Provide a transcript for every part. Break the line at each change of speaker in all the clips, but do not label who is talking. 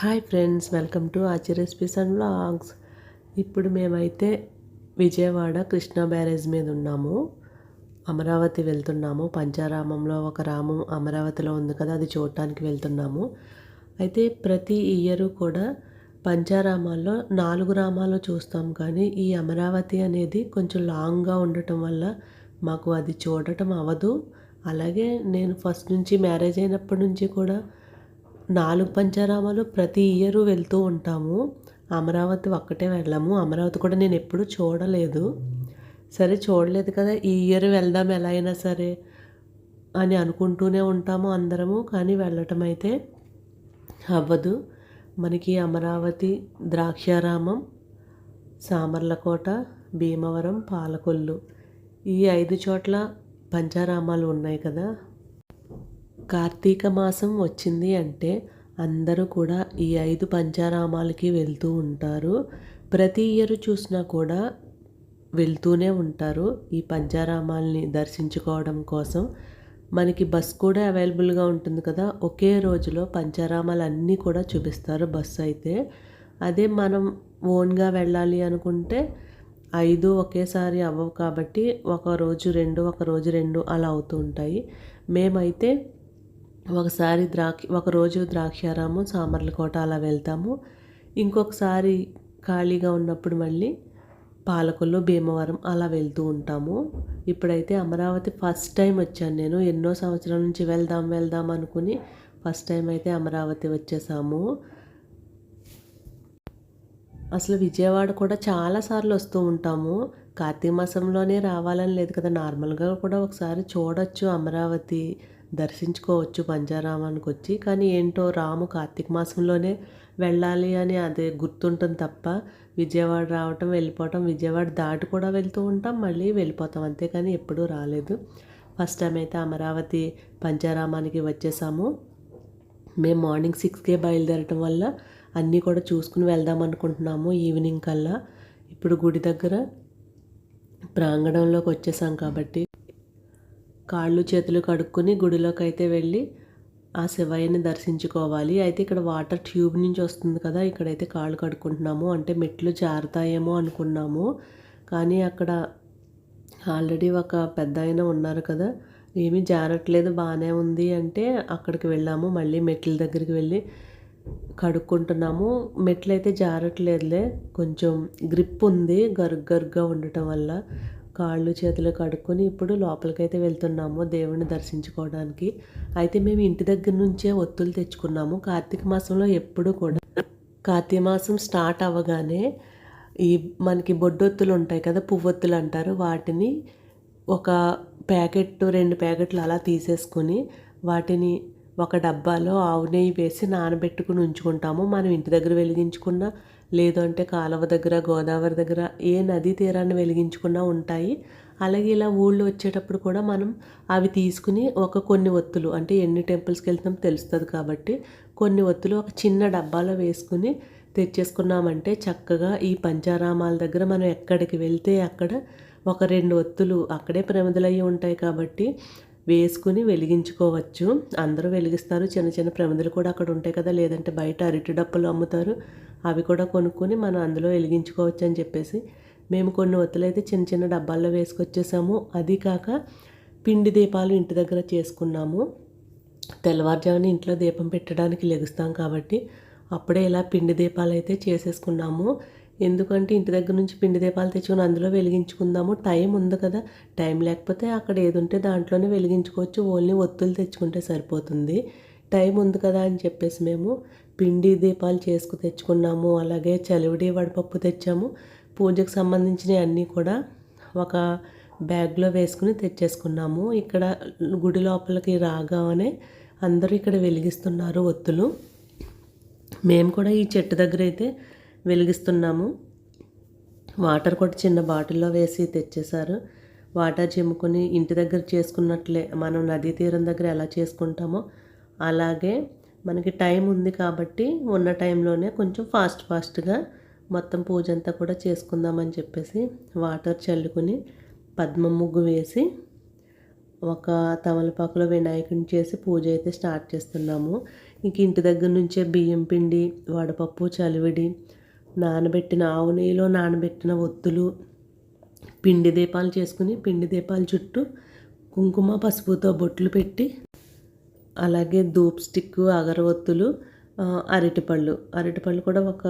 Hi friends welcome to Aachi recipes and vlogs. ఇప్పుడు మేమైతే Vijayawada Krishna barrage మీద ఉన్నాము. అమరావతి వెళ్తున్నాము. పంచారామంలో ఒక రామం అమరావతిలో ఉంది కదా అది చూడటానికి వెళ్తున్నాము. అయితే ప్రతి ఇయరు కూడా పంచారామాల్లో నాలుగు రామాలు చూస్తాం. కానీ ఈ అమరావతి అనేది కొంచెం లాంగ్గా ఉండటం వల్ల మాకు అది చూడటం అవ్వదు అలాగే నేను ఫస్ట్ నుంచి మ్యారేజ్ అయినప్పటి నుంచి కూడా నాలుగు పంచారామాలు ప్రతి ఇయర్ వెళ్తూ ఉంటాము. అమరావతి ఒక్కటే వెళ్ళాము. అమరావతి కూడా నేను ఎప్పుడూ చూడలేదు. సరే చూడలేదు కదా ఈ ఇయర్ వెళ్దాం ఎలా అయినా సరే అని అనుకుంటూనే ఉంటాము అందరము కానీ వెళ్ళటం అయితే అవ్వదు. మనకి అమరావతి ద్రాక్షారామం సామర్లకోట భీమవరం పాలకొల్లు ఈ ఐదు చోట్ల పంచారామాలు ఉన్నాయి కదా. కార్తీక మాసం వచ్చింది అంటే అందరూ కూడా ఈ ఐదు పంచారామాలకి వెళ్తూ ఉంటారు. ప్రతి ఇయర్ చూసినా కూడా వెళ్తూనే ఉంటారు ఈ పంచారామాల్ని దర్శించుకోవడం కోసం. మనకి బస్ కూడా అవైలబుల్గా ఉంటుంది కదా ఒకే రోజులో పంచారామాలు అన్నీ కూడా చూపిస్తారు బస్సు అయితే. అదే మనం ఓన్గా వెళ్ళాలి అనుకుంటే ఐదు ఒకేసారి అవ్వవు కాబట్టి ఒక రోజు రెండు ఒక రోజు రెండు అలా అవుతూ ఉంటాయి. మేమైతే ఒకసారి ద్రాక్ష ఒకరోజు ద్రాక్షారాము సామర్లకోట అలా వెళ్తాము. ఇంకొకసారి ఖాళీగా ఉన్నప్పుడు మళ్ళీ పాలకొల్లు భీమవరం అలా వెళ్తూ ఉంటాము. ఇప్పుడైతే అమరావతి ఫస్ట్ టైం వచ్చాను నేను. ఎన్నో సంవత్సరాల నుంచి వెళ్దాం వెళ్దాం అనుకుని ఫస్ట్ టైం అయితే అమరావతి వచ్చేసాము. అసలు విజయవాడ కూడా చాలాసార్లు వస్తూ ఉంటాము. కార్తీక మాసంలోనే రావాలని లేదు కదా. నార్మల్గా కూడా ఒకసారి చూడొచ్చు అమరావతి. దర్శించుకోవచ్చు పంచారామానికి వచ్చి కానీ ఏంటో రాము కార్తీక మాసంలోనే వెళ్ళాలి అని అదే గుర్తుంటుంది తప్ప విజయవాడ రావటం వెళ్ళిపోవటం విజయవాడ దాటి కూడా వెళ్తూ ఉంటాం మళ్ళీ వెళ్ళిపోతాం. అంతేకాని ఎప్పుడూ రాలేదు. ఫస్ట్ టైం అయితే అమరావతి పంచారామానికి వచ్చేసాము. మేము మార్నింగ్ సిక్స్కే బయలుదేరటం వల్ల అన్నీ కూడా చూసుకుని వెళ్దాం అనుకుంటున్నాము ఈవినింగ్ కల్లా. ఇప్పుడు గుడి దగ్గర ప్రాంగణంలోకి వచ్చేసాం కాబట్టి కాళ్ళు చేతులు కడుక్కొని గుడిలోకి అయితే వెళ్ళి ఆ శివయ్యని దర్శించుకోవాలి. అయితే ఇక్కడ వాటర్ ట్యూబ్ నుంచి వస్తుంది కదా ఇక్కడైతే కాళ్ళు కడుక్కుంటున్నాము. అంటే మెట్లు జారుతాయేమో అనుకున్నాము. కానీ అక్కడ ఆల్రెడీ ఒక పెద్ద ఆయన ఉన్నారు కదా ఏమీ జారట్లేదు బాగానే ఉంది అంటే అక్కడికి వెళ్ళాము. మళ్ళీ మెట్ల దగ్గరికి వెళ్ళి కడుక్కుంటున్నాము. మెట్లు అయితే జారట్లేదులే కొంచెం గ్రిప్ ఉంది గరుగ్గరుగ్గా ఉండటం వల్ల. కాళ్ళు చేతులు కడుక్కొని ఇప్పుడు లోపలికైతే వెళ్తున్నాము దేవుణ్ణి దర్శించుకోవడానికి. అయితే మేము ఇంటి దగ్గర నుంచే ఒత్తులు తెచ్చుకున్నాము. కార్తీక మాసంలో ఎప్పుడు కూడా కార్తీక మాసం స్టార్ట్ అవ్వగానే ఈ మనకి బొడ్డొత్తులు ఉంటాయి కదా పువ్వొత్తులు అంటారు. వాటిని ఒక ప్యాకెట్ రెండు ప్యాకెట్లు అలా తీసేసుకొని వాటిని ఒక డబ్బాలో ఆవు నెయ్యి వేసి నానబెట్టుకుని ఉంచుకుంటాము. మనం ఇంటి దగ్గర వెలిగించుకున్న లేదు అంటే కాలువ దగ్గర గోదావరి దగ్గర ఏ నదీ తీరాన్ని వెలిగించుకున్నా ఉంటాయి. అలాగే ఇలా ఊళ్ళో వచ్చేటప్పుడు కూడా మనం అవి తీసుకుని ఒక కొన్ని ఒత్తులు అంటే ఎన్ని టెంపుల్స్కి వెళ్తాం తెలుస్తుంది కాబట్టి కొన్ని ఒత్తులు ఒక చిన్న డబ్బాలో వేసుకుని తెచ్చేసుకున్నామంటే చక్కగా ఈ పంచారామాల దగ్గర మనం ఎక్కడికి వెళ్తే అక్కడ ఒక రెండు ఒత్తులు అక్కడే ప్రమిదలయ్యి ఉంటాయి కాబట్టి వేసుకుని వెలిగించుకోవచ్చు. అందరూ వెలిగిస్తారు. చిన్న చిన్న ప్రమిదలు కూడా అక్కడ ఉంటాయి కదా. లేదంటే బయట అరటి డప్పులు అమ్ముతారు. అవి కూడా కొనుక్కొని మనం అందులో వెలిగించుకోవచ్చు అని చెప్పేసి మేము కొన్ని ఒత్తులైతే చిన్న చిన్న డబ్బాల్లో వేసుకొచ్చేసాము. అది కాక పిండి దీపాలు ఇంటి దగ్గర చేసుకున్నాము. తెల్లవారుజామున ఇంట్లో దీపం పెట్టడానికి లెగుస్తాం కాబట్టి అప్పుడే ఇలా పిండి దీపాలు అయితే చేసేసుకున్నాము. ఎందుకంటే ఇంటి దగ్గర నుంచి పిండి దీపాలు తెచ్చుకుని అందులో వెలిగించుకుందాము. టైం ఉంది కదా. టైం లేకపోతే అక్కడ ఏది ఉంటే దాంట్లోనే వెలిగించుకోవచ్చు. ఓన్లీ ఒత్తులు తెచ్చుకుంటే సరిపోతుంది. టైం ఉంది కదా అని చెప్పేసి మేము పిండి దీపాలు చేసుకు తెచ్చుకున్నాము. అలాగే చలివిడి వడపప్పు తెచ్చాము. పూజకు సంబంధించినవి అన్నీ కూడా ఒక బ్యాగ్లో వేసుకుని తెచ్చేసుకున్నాము. ఇక్కడ గుడి లోపలికి రాగానే అందరూ ఇక్కడ వెలిగిస్తున్నారు ఒత్తులు. మేము కూడా ఈ చెట్టు దగ్గర అయితే వెలిగిస్తున్నాము. వాటర్ కూడా చిన్న బాటిల్లో వేసి తెచ్చేశారు. వాటర్ చిమ్ముకొని ఇంటి దగ్గర చేసుకున్నట్లే మనం నదీ తీరం దగ్గర ఎలా చేసుకుంటామో. అలాగే మనకి టైం ఉంది కాబట్టి ఉన్న టైంలోనే కొంచెం ఫాస్ట్ ఫాస్ట్గా మొత్తం పూజ అంతా కూడా చేసుకుందామని చెప్పేసి వాటర్ చల్లుకుని పద్మ ముగ్గు వేసి ఒక తమలపాకులో వినాయకుని చేసి పూజ అయితే స్టార్ట్ చేస్తున్నాము. ఇంక ఇంటి దగ్గర నుంచే బియ్యం పిండి వడపప్పు చలివిడి నానబెట్టిన ఆవు నెయ్యిలో నానబెట్టిన ఒత్తులు పిండి దీపాలు చేసుకుని పిండి దీపాల చుట్టూ కుంకుమ పసుపుతో బొట్లు పెట్టి అలాగే ధూప్ స్టిక్ అగరవత్తులు అరటిపళ్ళు. అరటిపళ్ళు కూడా ఒక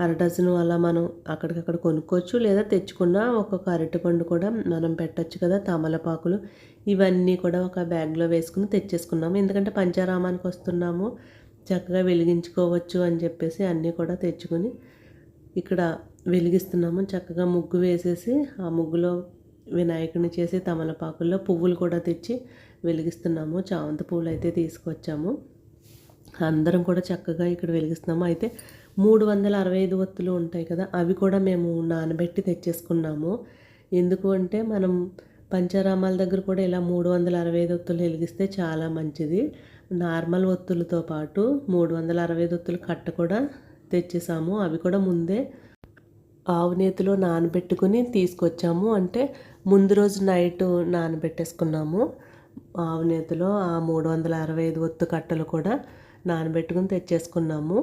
అర డజను అలా మనం అక్కడికక్కడ కొనుక్కోవచ్చు. లేదా తెచ్చుకున్న ఒక్కొక్క అరటిపండు కూడా మనం పెట్టచ్చు కదా తమలపాకులు. ఇవన్నీ కూడా ఒక బ్యాగ్లో వేసుకుని తెచ్చేసుకున్నాము. ఎందుకంటే పంచారామానికి వస్తున్నాము. చక్కగా వెలిగించుకోవచ్చు అని చెప్పేసి అన్నీ కూడా తెచ్చుకొని ఇక్కడ వెలిగిస్తున్నాము. చక్కగా ముగ్గు వేసేసి ఆ ముగ్గులో వినాయకుని చేసి తమలపాకుల్లో పువ్వులు కూడా తెచ్చి వెలిగిస్తున్నాము. చామంతి పువ్వులు అయితే తీసుకొచ్చాము. అందరం కూడా చక్కగా ఇక్కడ వెలిగిస్తున్నాము. అయితే మూడు వందల అరవై ఐదు ఒత్తులు ఉంటాయి కదా అవి కూడా మేము నానబెట్టి తెచ్చేసుకున్నాము. ఎందుకు అంటే మనం పంచారామాల దగ్గర కూడా ఇలా మూడు వందల అరవై ఐదు ఒత్తులు వెలిగిస్తే చాలా మంచిది. నార్మల్ ఒత్తులతో పాటు మూడు వందల అరవై ఐదు ఒత్తులు కట్ట కూడా తెచ్చేసాము. అవి కూడా ముందే ఆవు నేతిలో నానబెట్టుకుని తీసుకొచ్చాము. అంటే ముందు రోజు నైట్ నానబెట్టేసుకున్నాము. ఆవునేతిలో ఆ మూడు వందల అరవై ఐదు ఒత్తు కట్టలు కూడా నానబెట్టుకుని తెచ్చేసుకున్నాము.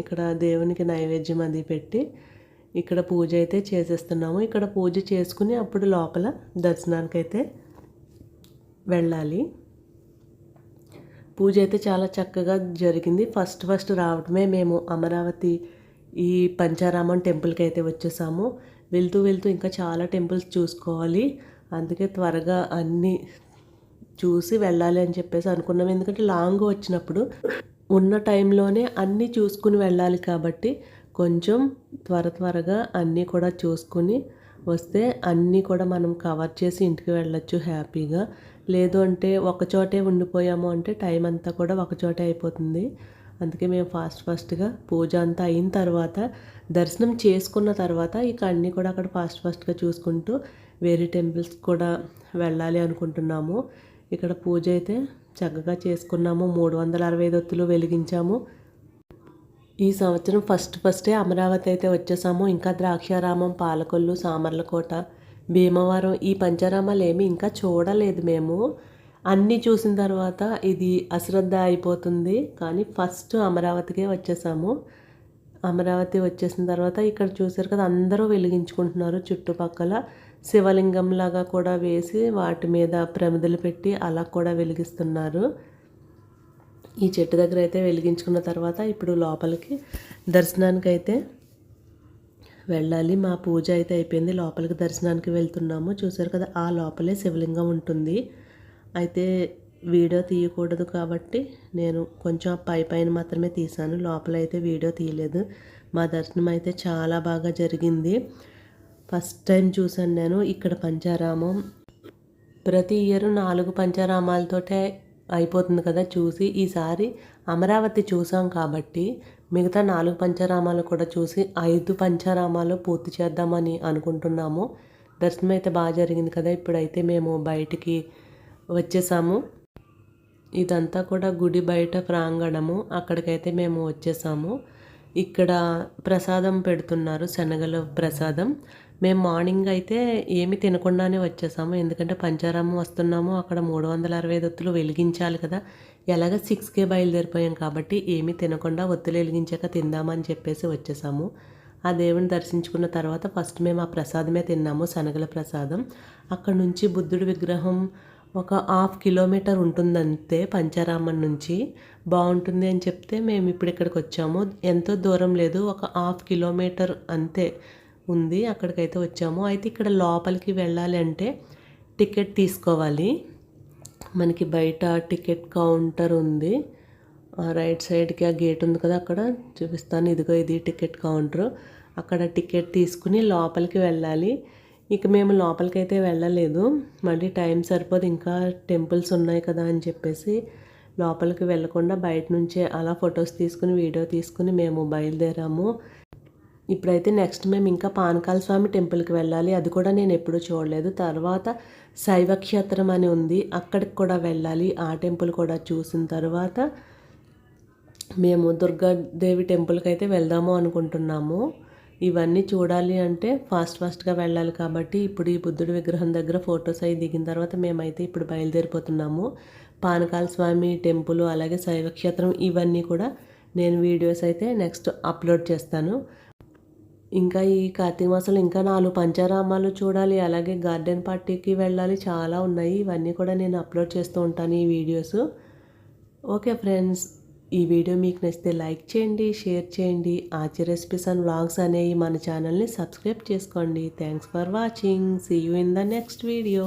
ఇక్కడ దేవునికి నైవేద్యం అది పెట్టి ఇక్కడ పూజ అయితే చేసేస్తున్నాము. ఇక్కడ పూజ చేసుకుని అప్పుడు లోపల దర్శనానికి అయితే వెళ్ళాలి. పూజ అయితే చాలా చక్కగా జరిగింది. ఫస్ట్ ఫస్ట్ రావడమే మేము అమరావతి ఈ పంచారామం టెంపుల్కి అయితే వచ్చేసాము. వెళ్తూ వెళ్తూ ఇంకా చాలా టెంపుల్స్ చూసుకోవాలి. అందుకే త్వరగా అన్నీ చూసి వెళ్ళాలి అని చెప్పేసి అనుకున్నాం. ఎందుకంటే లాంగ్ వచ్చినప్పుడు ఉన్న టైంలోనే అన్నీ చూసుకుని వెళ్ళాలి కాబట్టి కొంచెం త్వర త్వరగా అన్నీ కూడా చూసుకుని వస్తే అన్నీ కూడా మనం కవర్ చేసి ఇంటికి వెళ్ళొచ్చు హ్యాపీగా. లేదు అంటే ఒకచోటే ఉండిపోయాము అంటే టైం అంతా కూడా ఒకచోటే అయిపోతుంది. అందుకే మేము ఫాస్ట్ ఫాస్ట్గా పూజ అంతా అయిన తర్వాత దర్శనం చేసుకున్న తర్వాత ఇక అన్నీ కూడా అక్కడ ఫాస్ట్ ఫాస్ట్గా చూసుకుంటూ వేరే టెంపుల్స్ కూడా వెళ్ళాలి అనుకుంటున్నాము. ఇక్కడ పూజ అయితే చక్కగా చేసుకున్నాము. మూడు వందల అరవై ఐదు వెలిగించాము. ఈ సంవత్సరం ఫస్ట్ ఫస్టే అమరావతి అయితే వచ్చేసాము. ఇంకా ద్రాక్షారామం పాలకొల్లు సామర్లకోట భీమవరం ఈ పంచరామాలు ఏమి ఇంకా చూడలేదు మేము. అన్నీ చూసిన తర్వాత ఇది అశ్రద్ధ అయిపోతుంది. కానీ ఫస్ట్ అమరావతికే వచ్చేసాము. అమరావతి వచ్చేసిన తర్వాత ఇక్కడ చూసారు కదా అందరూ వెలిగించుకుంటున్నారు చుట్టుపక్కల. శివలింగం లాగా కూడా వేసి వాటి మీద ప్రమిదలు పెట్టి అలా కూడా వెలిగిస్తున్నారు. ఈ చెట్టు దగ్గర అయితే వెలిగించుకున్న తర్వాత ఇప్పుడు లోపలికి దర్శనానికి అయితే వెళ్ళాలి. మా పూజ అయితే అయిపోయింది. లోపలికి దర్శనానికి వెళ్తున్నాము. చూసారు కదా ఆ లోపలే శివలింగం ఉంటుంది. అయితే వీడియో తీయకూడదు కాబట్టి నేను కొంచెం పై పైన మాత్రమే తీశాను. లోపల అయితే వీడియో తీయలేదు. మా దర్శనం అయితే చాలా బాగా జరిగింది. ఫస్ట్ టైం చూసాను నేను ఇక్కడ పంచారామం. ప్రతి ఇయర్ నాలుగు పంచారామాలతోటే అయిపోతుంది కదా చూసి. ఈసారి అమరావతి చూసాం కాబట్టి మిగతా నాలుగు పంచారామాలు కూడా చూసి ఐదు పంచారామాలు పూర్తి చేద్దామని అనుకుంటున్నాము. దర్శనం అయితే బాగా జరిగింది కదా. ఇప్పుడైతే మేము బయటికి వచ్చేసాము. ఇదంతా కూడా గుడి బయట ప్రాంగణము. అక్కడికైతే మేము వచ్చేసాము. ఇక్కడ ప్రసాదం పెడుతున్నారు శనగల ప్రసాదం. మేము మార్నింగ్ అయితే ఏమి తినకుండానే వచ్చేసాము. ఎందుకంటే పంచారామం వస్తున్నాము. అక్కడ మూడు వందల అరవై ఐదు ఒత్తులు వెలిగించాలి కదా. ఎలాగ సిక్స్కే బయలుదేరిపోయాం కాబట్టి ఏమీ తినకుండా ఒత్తులు వెలిగించాక తిందామని చెప్పేసి వచ్చేసాము. ఆ దేవుని దర్శించుకున్న తర్వాత ఫస్ట్ మేము ఆ ప్రసాదమే తిన్నాము శనగల ప్రసాదం. అక్కడ నుంచి బుద్ధుడి విగ్రహం ఒక హాఫ్ కిలోమీటర్ ఉంటుందంతే పంచారామం నుంచి. బాగుంటుంది అని చెప్తే మేము ఇప్పుడు ఇక్కడికి వచ్చాము. ఎంతో దూరం లేదు ఒక హాఫ్ కిలోమీటర్ అంతే ఉంది అక్కడికైతే వచ్చాము. అయితే ఇక్కడ లోపలికి వెళ్ళాలి అంటే టికెట్ తీసుకోవాలి. మనకి బయట టికెట్ కౌంటర్ ఉంది. రైట్ సైడ్కి ఆ గేట్ ఉంది కదా అక్కడ చూపిస్తాను. ఇదిగో ఇది టికెట్ కౌంటర్. అక్కడ టికెట్ తీసుకుని లోపలికి వెళ్ళాలి. ఇక మేము లోపలికి అయితే వెళ్ళలేదు. మళ్ళీ టైం సరిపోదు ఇంకా టెంపుల్స్ ఉన్నాయి కదా అని చెప్పేసి లోపలికి వెళ్ళకుండా బయట నుంచే అలా ఫొటోస్ తీసుకుని వీడియో తీసుకుని మేము బయలుదేరాము. ఇప్పుడైతే నెక్స్ట్ మేము ఇంకా పానకాల స్వామి టెంపుల్కి వెళ్ళాలి. అది కూడా నేను ఎప్పుడూ చూడలేదు. తర్వాత శైవక్షేత్రం అని ఉంది. అక్కడికి కూడా వెళ్ళాలి. ఆ టెంపుల్ కూడా చూసిన తర్వాత మేము దుర్గాదేవి టెంపుల్కి అయితే వెళ్దాము అనుకుంటున్నాము. ఇవన్నీ చూడాలి అంటే ఫాస్ట్ ఫాస్ట్గా వెళ్ళాలి కాబట్టి ఇప్పుడు ఈ బుద్ధుడి విగ్రహం దగ్గర ఫొటోస్ అవి దిగిన తర్వాత మేమైతే ఇప్పుడు బయలుదేరిపోతున్నాము. పానకాల స్వామి టెంపుల్ అలాగే శైవక్షేత్రం ఇవన్నీ కూడా నేను వీడియోస్ అయితే నెక్స్ట్ అప్లోడ్ చేస్తాను. ఇంకా ఈ కార్తీక మాసంలో ఇంకా నాలుగు పంచారామాలు చూడాలి అలాగే గార్డెన్ పార్టీకి వెళ్ళాలి చాలా ఉన్నాయి. ఇవన్నీ కూడా నేను అప్లోడ్ చేస్తూ ఉంటాను ఈ వీడియోస్. Okay friends. ఈ వీడియో మీకు నచ్చితే లైక్ చేయండి షేర్ చేయండి. ఆచి రెసిపీస్ అండ్ వ్లాగ్స్ అనేవి మన ఛానల్ని సబ్స్క్రైబ్ చేసుకోండి. Thanks for watching see you in the next video